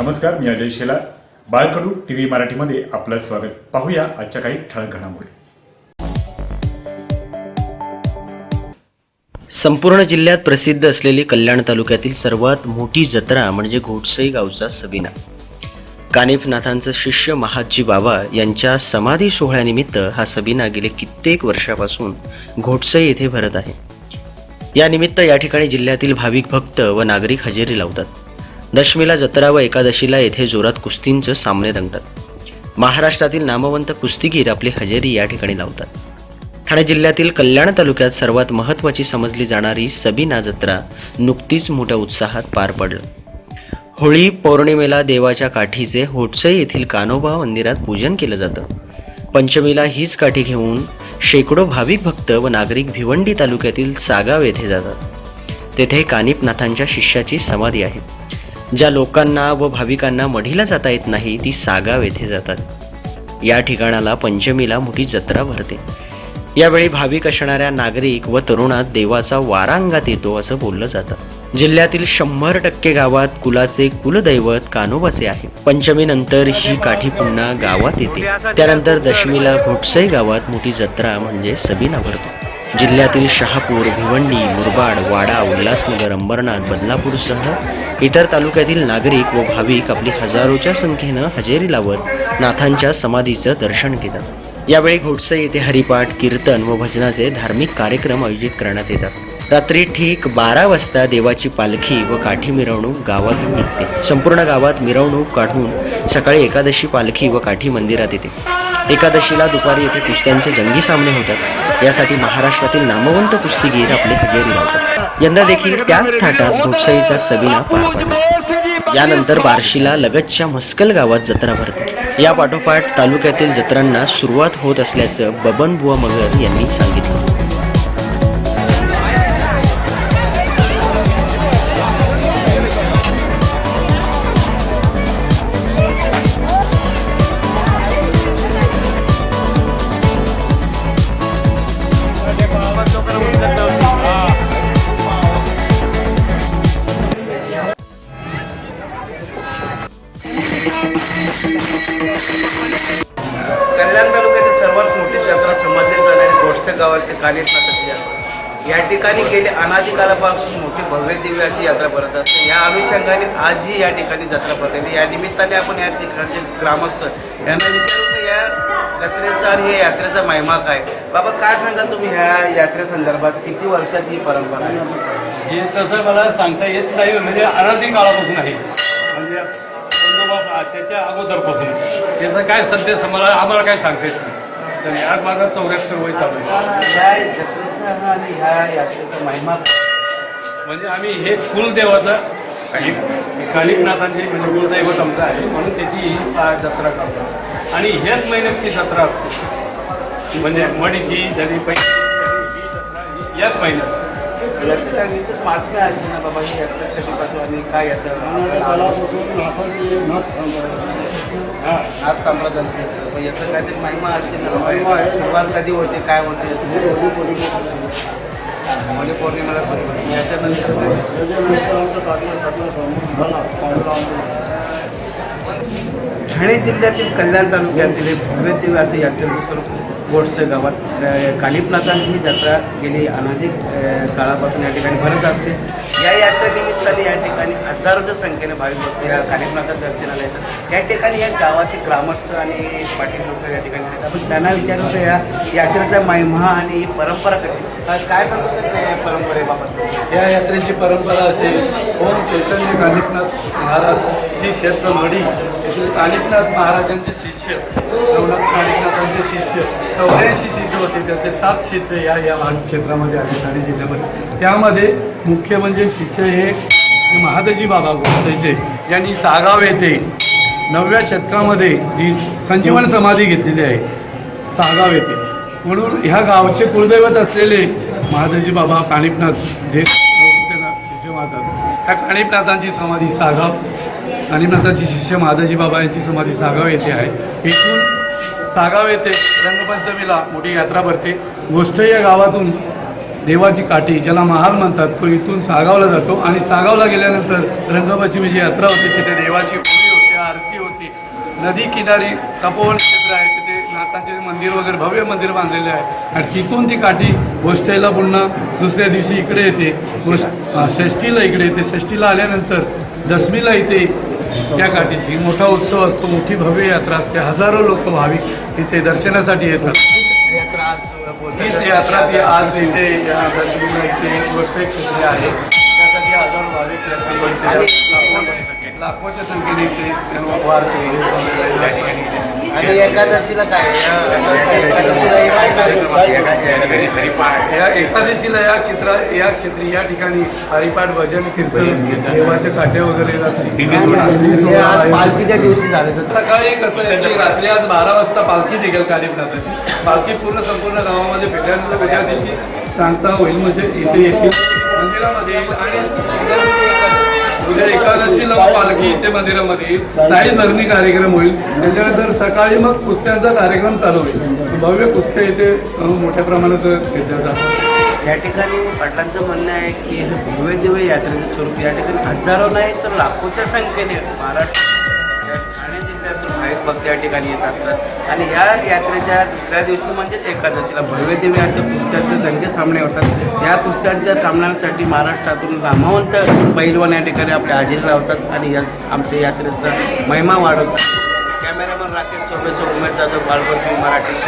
नमस्कार मी अजय शेलार. बाळकडू टीव्ही मराठीमध्ये आपलं स्वागत. पाहूया आजच्या काही ठळक घडामोडी. संपूर्ण जिल्ह्यात प्रसिद्ध असलेली कल्याण तालुक्यातील सर्वात मोठी जत्रा म्हणजे घोटसई गावचा सबिना. कानिफनाथांचं शिष्य महादजी बाबा यांच्या समाधी सोहळ्यानिमित्त हा सबिना गेले कित्येक वर्षापासून घोटसई येथे भरत आहे. या निमित्त या ठिकाणी जिल्ह्यातील भाविक भक्त व नागरिक हजेरी लावतात. दशमीला जत्रा व एकादशीला येथे जोरात कुस्तींचं सामने रंगतात. महाराष्ट्रातील नामवंत कुस्तीगीर आपली हजेरी या ठिकाणी लावतात. ठाणे जिल्ह्यातील कल्याण तालुक्यात सर्वात महत्त्वाची समजली जाणारी सबिना जत्रा नुकतीच मोठ्या उत्साहात पार पडलं. होळी पौर्णिमेला देवाच्या काठीचे होटसई येथील कानोबा मंदिरात पूजन केलं जातं. पंचमीला हीच काठी घेऊन शेकडो भाविक भक्त व नागरिक भिवंडी तालुक्यातील सागाव येथे जातात. तेथे कानिपनाथांच्या शिष्याची समाधी आहे. ज्या लोकांना व भाविकांना मढीला जाता येत नाही ती सागाव येथे जातात. या ठिकाणाला पंचमीला मोठी जत्रा भरते. यावेळी भाविक असणाऱ्या नागरिक व तरुणात देवाचा वारांगात येतो असं बोललं जातं. जिल्ह्यातील शंभर टक्के गावात कुलाचे कुलदैवत कानोबाचे आहे. पंचमीनंतर ही काठी पुन्हा गावात येते. त्यानंतर दशमीला घोटसई गावात मोठी जत्रा म्हणजे सबिना भरतो. जिल्ह्यातील शहापूर भिवंडी मुरबाड वाडा उल्हासनगर अंबरनाथ बदलापूरसह इतर तालुक्यातील नागरिक व भाविक आपली हजारोच्या संख्येनं हजेरी लावत नाथांच्या समाधीचं दर्शन घेतात. यावेळी घोटसई येथे हरिपाठ कीर्तन व भजनाचे धार्मिक कार्यक्रम आयोजित करण्यात येतात. रात्री ठीक बारा वाजता देवाची पालखी व काठी मिरवणूक गावातून निघते. संपूर्ण गावात मिरवणूक काढून सकाळी एकादशी पालखी व काठी मंदिरात येते. एकादशीला दुपारी येथे कुस्त्यांचे जंगी सामने होतात. यासाठी महाराष्ट्रातील नामवंत कुस्तीगीर आपली हजेरी लावतात. यंदा देखील त्याच थाटात घोटसईचा सबिना पार पडला. यानंतर बार्शीला लगतच्या मस्कल गावात जत्रा भरते. या पाठोपाठ तालुक्यातील जत्रांना सुरुवात होत असल्याचं बबनबुवा मगर यांनी सांगितलं. कल्याण तालुक्यातील सर्वात मोठी जत्रा समजली जाणारी गोष्ट गावाची काली या ठिकाणी गेले अनादिकालापासून मोठी भव्य दिव्य अशी यात्रा भरत असते. या अनुषंगाने आजही या ठिकाणी जत्रा भरते या निमित्ताने आपण या ठिकाणचे ग्रामस्थ यांना विचारू या जत्रेचा आणि या यात्रेचा महिमा काय? बाबा काय सांगा तुम्ही ह्या यात्रेसंदर्भात किती वर्षाची ही परंपरा आहे? हे तसं मला सांगता येत नाही म्हणजे अनादिकाळापासून आहे. खंडोबा त्याच्या अगोदरपासून. त्याचं काय सध्या मला आम्हाला काय सांगता येत नाही. तर आज माझा चौऱ्याहत्तर वय चालू आहे. आणि ह्या यात्रेचा महिमा म्हणजे आम्ही हे कुलदेवाचं काही कालिकनाथांचे म्हणजे कुलदैवत आमचं आहे म्हणून त्याची ही जत्रा करतो. आणि ह्याच महिन्यात ती जत्रा असते. म्हणजे मडीची जरी पैसे ही जत्रा ही याच महिन्यात. बातम्या विशेष ना बाबा ही यात्रा कधीपासून आणि काय यात्रा नाथ साम्राज्याची याचं काहीतरी महिमा असेल ना सुरुवात कधी होते काय होते म्हणजे पौर्णिमेला सुरू याच्यानंतर ठाणे जिल्ह्यातील कल्याण तालुक्यातील एक असं यात्रेचं स्वरूप गोडसे गावात अं, ही जत्रा गेली अनादी काळापासून या ठिकाणी भरत असते. या यात्रेनिमित्ताने या ठिकाणी हजारोच्या संख्येने भाविक भक्त या कानिपनाथाच्या दर्शनाला येतात. या ठिकाणी या गावाचे ग्रामस्थ आणि पाटील लोक या ठिकाणी आहेत. आपण त्यांना विचारतो या यात्रेचा महिमा आणि ही परंपरा कशी? काय- सांगू शकते या परंपरेबाबत? या यात्रेची परंपरा असेल ओम चैतन्य कानिकनाथ महाराज श्री क्षेत्र मडी म्हणजे येथील महाराजांचे शिष्य नवनाथ कालिकनाथांचे शिष्य चौऱ्याऐंशी शिष्य होते त्याचे सात शिष्य या या भाग क्षेत्रामध्ये आले ठाणे जिल्ह्यामध्ये. त्यामध्ये मुख्य म्हणजे शिष्य हे महादजी बाबा गोसाईचे यांनी सागाव येथे नवव्या शतकामध्ये जी संजीवन समाधी घेतलेली आहे सागाव येथे. म्हणून ह्या गावचे कुलदैवत असलेले महादजी बाबा कानिपनाथ जे त्यांना शिष्य मानतात ह्या कानिपनाथांची समाधी सागाव कानिपनाथांची शिष्य माधाजी बाबा यांची समाधी सागाव येथे आहे. इथून सागाव येथे रंगपंचमीला मोठी यात्रा भरते. गोष्ट या गावातून देवाची काठी ज्याला महाल म्हणतात तो इथून सागावला जातो. आणि सागावला गेल्यानंतर रंगपंचमीची यात्रा होते. तिथे देवाची होळी होते नदी किनारी तपोवन क्षेत्र आहे. तिथे नाथाचे मंदिर वगैरे भव्य मंदिर बांधलेले आहे. आणि तिथून ती काठी गोष्टीला पुन्हा दुसऱ्या दिवशी इकडे येते. गोष्ट षष्टीला इकडे येते. षष्टीला आल्यानंतर दशमीला इथे त्या गाठीची मोठा उत्सव असतो मोठी भव्य यात्रा असते. हजारो लोक भाविक इथे दर्शनासाठी येतात. यात्रा आज हीच यात्रा ती आज इथे दशमीला इथे वस्ते क्षेत्र आहे. त्यासाठी हजारो भाविक यात्रा लाखोच्या संख्येने इथे या ठिकाणी आणि एकादशीला काय? एकादशीला? या एकादशीला या चित्रा या क्षेत्री या ठिकाणी हरिपाठ भजन कीर्तन देवाचे काटे वगैरे पालखीच्या दिवशी झाले सकाळी कसं रात्री आज बारा वाजता पालखी निघेल कार्यक्रमाची पालखी पूर्ण संपूर्ण गावामध्ये भेटल्यानंतर उद्या दिवशी सांगता होईल म्हणजे इथे येतील मंदिरामध्ये येईल आणि उद्या एकादशीला पालखी इथे मंदिरामध्ये साई धरणी कार्यक्रम होईल. त्याच्यानंतर सकाळी मग कुस्त्यांचा कार्यक्रम चालू होईल. भव्य कुस्त्या इथे मोठ्या प्रमाणात घेतल्या जातात. या ठिकाणी पाटलांचं म्हणणं आहे की हे भव्य दिव्य यात्रेचं स्वरूप. या ठिकाणी हजारो नाही तर लाखोच्या संख्येने महाराष्ट्र महाराष्ट्रातून भाविक भक्त या ठिकाणी येतात आणि या यात्रेच्या दुसऱ्या दिवशी म्हणजेच एकादशीला भव्य देवी अशा पुस्तकाचे संख्य सामने होतात. या पुस्तकांच्या सामन्यांसाठी महाराष्ट्रातून नामवंत पैलवान या ठिकाणी आपले हजेरी लावतात आणि या आमच्या यात्रेचा महिमा वाढवतात. कॅमेरामन राकेश सोबेसो उमेश जाधव बाळबंधू मराठी.